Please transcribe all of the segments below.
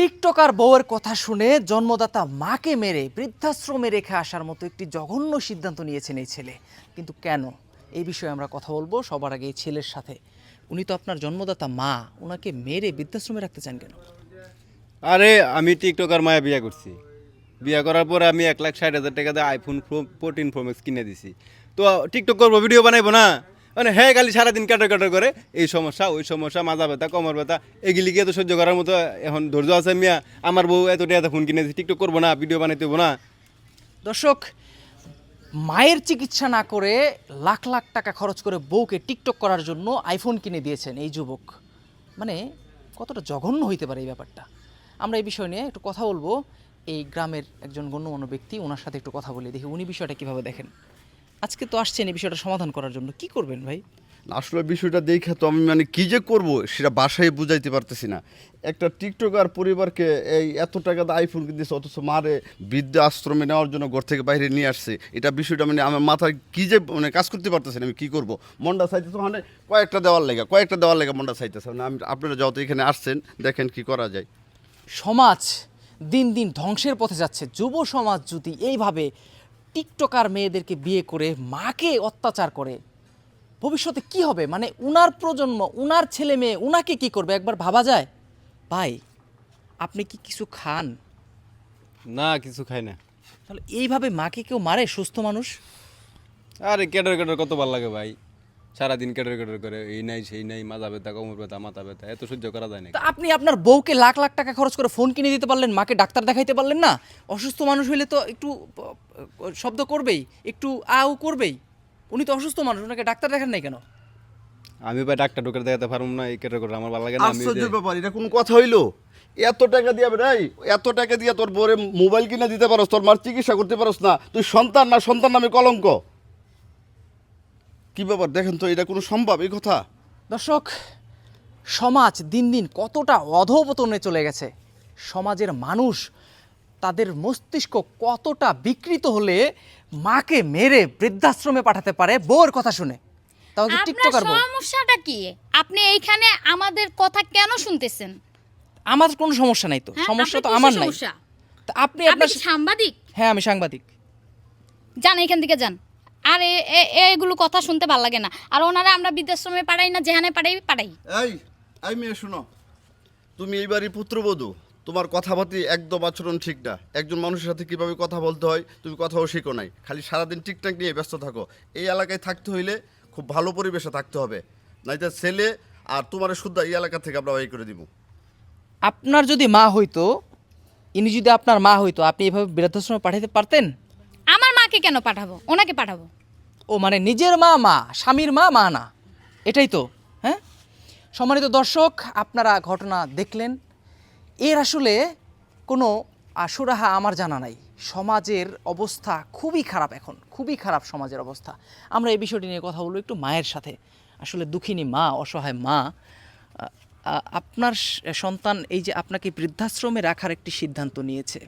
TikToker বউয়ের কথা শুনে জন্মদাতা মাকে মেরে, বৃদ্ধাশ্রমে রেখে আসার মতো একটি জঘন্য সিদ্ধান্ত নিয়েছেন এই ছেলে। কিন্তু কেন? এই বিষয়ে আমরা কথা বলব সবার আগে এই ছেলের সাথে। উনি তো আপনার জন্মদাতা মা ওনাকে মেরে বৃদ্ধাশ্রমে রাখতে চান কেন? আরে, আমি টিকটকার মায়া বিয়ে করছি। বিয়ে করার পর আমি এক লাখ ষাট হাজার টাকা দিয়ে আইফোন ফোরটিন প্রো ম্যাক্স কিনে দিছি। তো টিকটক করব ভিডিও বানাইবো না? মানে হ্যাঁ খালি সারাদিন কাটার কাটার করে। এই সমস্যা, ওই সমস্যা, মাজা ব্যথা, কমর ব্যথা, এগুলি গিয়ে তো সহ্য করার মতো এখন ধৈর্য আছে মিয়া? আমার বউ এত ফোন কিনে দিছি টিকটক করব না ভিডিও বানাইতে না। দর্শক, মায়ের চিকিৎসা না করে লাখ লাখ টাকা খরচ করে বউকে টিকটক করার জন্য আইফোন কিনে দিয়েছেন এই যুবক। মানে কতটা জঘন্য হইতে পারে এই ব্যাপারটা। আমরা এই বিষয় নিয়ে একটু কথা বলব। এই গ্রামের একজন গণ্যমান্য ব্যক্তি, ওনার সাথে একটু কথা বলি, দেখি উনি বিষয়টা কীভাবে দেখেন। আজকে তো আসছেন এই বিষয়টা সমাধান করার জন্য। কি করবেন ভাই? আসলে বিষয়টা দেখে তো আমি মানে কি যে করব সেটা বাসায় বুঝাইতে পারতেছি না। একটা টিকটকার পরিবারকে এই এত টাকা দিয়ে আইফোন দিয়েছে অথচ মারে বৃদ্ধা আশ্রমে নেওয়ার জন্য ঘর থেকে বাইরে নিয়ে আসছে। এটা বিষয়টা মানে আমার মাথায় কি যে মানে কাজ করতে পারতেছি না আমি কী করব? মন্ডা চাইতেছে মানে কয়েকটা দেওয়ার লেগে কয়েকটা দেওয়ার লেগে মন্ডা চাইতেছে। মানে আমি আপনারা যত এখানে আসছেন দেখেন কি করা যায়। সমাজ দিন দিন ধ্বংসের পথে যাচ্ছে যুব সমাজ যদি এইভাবে টিকটকার মেয়েদেরকে বিয়ে করে মাকে অত্যাচার করে ভবিষ্যতে কি হবে? মানে উনার প্রজন্ম উনার ছেলে মেয়ে উনাকে কি করবে? একবার ভাবা যায়? ভাই আপনি কি কিছু খান? না কিছু খাই না। তাহলে এইভাবে মাকে কেউ মারে সুস্থ মানুষ? আরে কেটার কেটার কত ভালো লাগে ভাই। সারাদিন কেটার কেটার করে এই নাই সেই নাই মাজা ব্যথা কোমর ব্যথা মাথা ব্যথা এত সহ্য করা যায় না তা আপনি আপনার বউকে লাখ লাখ টাকা খরচ করে ফোন কিনে দিতে পারলেন মাকে ডাক্তার দেখাইতে পারলেন না? অসুস্থ মানুষ হইলে তো একটু শব্দ করবেই একটু আও করবেই। উনি তো অসুস্থ মানুষ ওনাকে ডাক্তার দেখান নাই কেন? আমি ভাই ডাক্তার ডক্টর দেখাতে পারব না এই কেটার করে আমার ভালো লাগে না আমি ব্যাপার এটা কোনো কথা হইল? এত টাকা দিয়ে ভাই এত টাকা দিয়ে তোর বোরে মোবাইল কিনে দিতে পারস তোর মার চিকিৎসা করতে পারস না তুই সন্তান না সন্তান নামে কলঙ্ক। কি ব্যাপার? দেখেন তো এটা কোনো সম্ভব এই কথা? দর্শক সমাজ দিন দিন কতটা অধপতনে চলে গেছে। সমাজের মানুষ তাদের মস্তিষ্ক কতটা বিকৃত হলে মাকে মেরে বৃদ্ধাশ্রমে পাঠাতে পারে বউর কথা শুনে। তাও কি আপনার বউ? সমস্যাটা কি? আপনি এইখানে আমাদের কথা কেন শুনতেছেন? আমার কোনো সমস্যা নাই তো। হ্যাঁ? সমস্যা আপনার তো কিসের আমার নাই। সমস্যা? তা আপনি আপনি আপনার কি সাংবাদিক? হ্যাঁ আমি সাংবাদিক। যান এখান থেকে যান। আর এগুলো কথা শুনতে ভালো লাগে না। আর ওনারা আমরা বৃদ্ধাশ্রমে পাঠাই না যেখানে পাঠাই পাঠাই। এই এই মেয়ে শোনো। তুমি এইবারই পুত্রবধূ তোমার কথাবার্তি একদম আচরণ ঠিক না। একজন মানুষের সাথে কীভাবে কথা বলতে হয় তুমি কথাও শিখো নাই। খালি সারাদিন টিকটাক নিয়ে ব্যস্ত থাকো। এই এলাকায় থাকতে হইলে খুব ভালো পরিবেশে থাকতে হবে। নাইতে ছেলে আর তোমার শুদ্ধ এই এলাকা থেকে আমরা এই করে দিব। আপনার যদি মা হইতো ইনি যদি আপনার মা হইতো আপনি এভাবে বৃদ্ধাশ্রমে পাঠাতে পারতেন? মাকে কেন পাঠাবো? ওনাকে পাঠাবো। ও মানে নিজের মা মা, স্বামীর মা মা না। এটাই তো হ্যাঁ? সম্মানিত দর্শক, আপনারা ঘটনা দেখলেন। এর আসলে কোনো সুরাহা আমার জানা নাই। সমাজের অবস্থা খুবই খারাপ এখন, খুবই খারাপ সমাজের অবস্থা। আমরা এই বিষয়টি নিয়ে কথা বলব একটু মায়ের সাথে। আসলে দুঃখিনী মা, অসহায় মা আপনার সন্তান এই যে আপনাকে বৃদ্ধাশ্রমে রাখার একটি সিদ্ধান্ত নিয়েছে।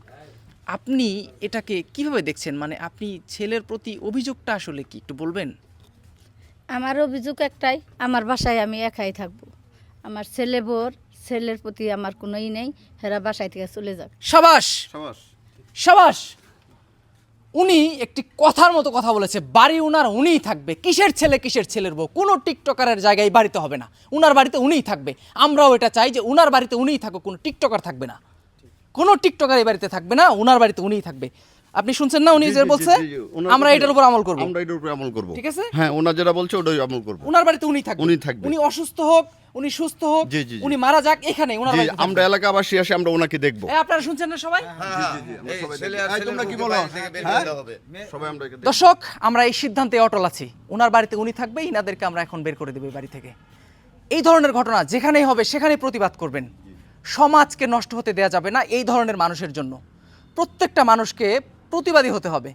আপনি এটাকে কীভাবে দেখছেন? মানে আপনি ছেলের প্রতি অভিযোগটা আসলে কি? একটু বলবেন। আমার অভিযোগ একটাই আমার বাসায় আমি একাই থাকব। আমার ছেলে বোর ছেলের প্রতি আমার কোনো ই নেই হেরা বাসায় থেকে চলে যাক। সাবাস! সাবাস। উনি একটি কথার মতো কথা বলেছে বাড়ি উনার উনিই থাকবে। কিসের ছেলে কিসের ছেলের বউ? কোনো টিকটকারের জায়গায় বাড়িতে হবে না। উনার বাড়িতে উনিই থাকবে। আমরাও এটা চাই যে উনার বাড়িতে উনিই থাকুক কোনো টিকটকার থাকবে না। কোনো টিকটকার এই বাড়িতে থাকবে না উনার বাড়িতে উনিই থাকবে। আপনি শুনছেন না উনি যে বলছে? আমরা এটার উপর আমল করব। আমরা এটার উপর আমল করব। ঠিক আছে? হ্যাঁ ওনা যেটা বলছে ওটাই আমল করব। উনার বাড়িতে উনি থাকবে। উনি থাকবে। উনি অসুস্থ হোক উনি সুস্থ হোক। উনি মারা যাক এখানে উনার জি বাড়িতে আমরা এলাকাবাসী আসে আমরা ওনাকে দেখব। এ, আপনারা শুনছেন না সবাই? তোমরা কি বলো? হ্যাঁ? সবাই আমরা দর্শক আমরা এই সিদ্ধান্তে অটল আছি। ওনার বাড়িতে উনি থাকবে ইনাদেরকে আমরা এখন বের করে দেবো এই বাড়ি থেকে। এই ধরনের ঘটনা যেখানেই হবে সেখানেই প্রতিবাদ করবেন। সমাজকে নষ্ট হতে দেয়া যাবে না এই ধরনের মানুষের জন্য। প্রত্যেকটা মানুষকে প্রতিবাদী হতে হবে।